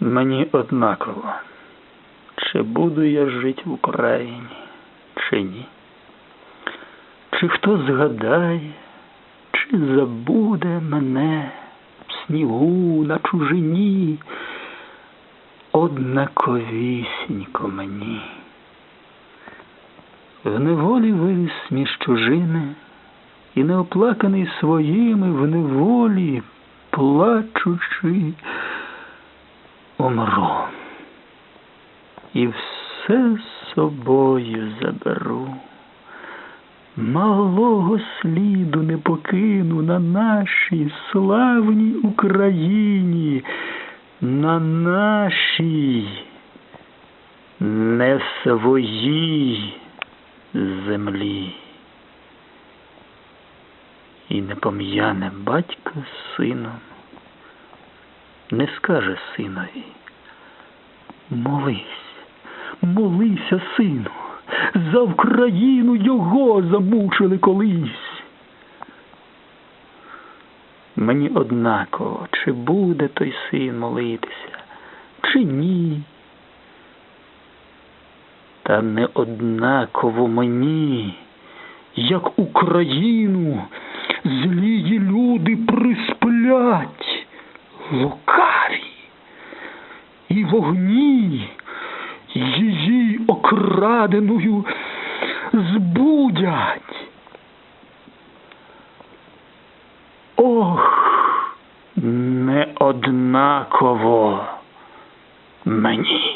Мені однаково, чи буду я жити в Україні, чи ні. Чи хто згадає, чи забуде мене в снігу на чужині, однаковісінько мені. В неволі виріс між чужими, і неоплаканий своїми в неволі, плачучи, умру. І все собою заберу. Малого сліду не покину на нашій славній Україні, на нашій не своїй землі. І не пом'яне батько з сином, не скаже синові, молись, молися, сину, за Україну його замучили колись. Мені однаково, чи буде той син молитися, чи ні. Та не однаково мені, як Україну злії люди присплять вогні її окраденою збудять. Ох, не однаково мені.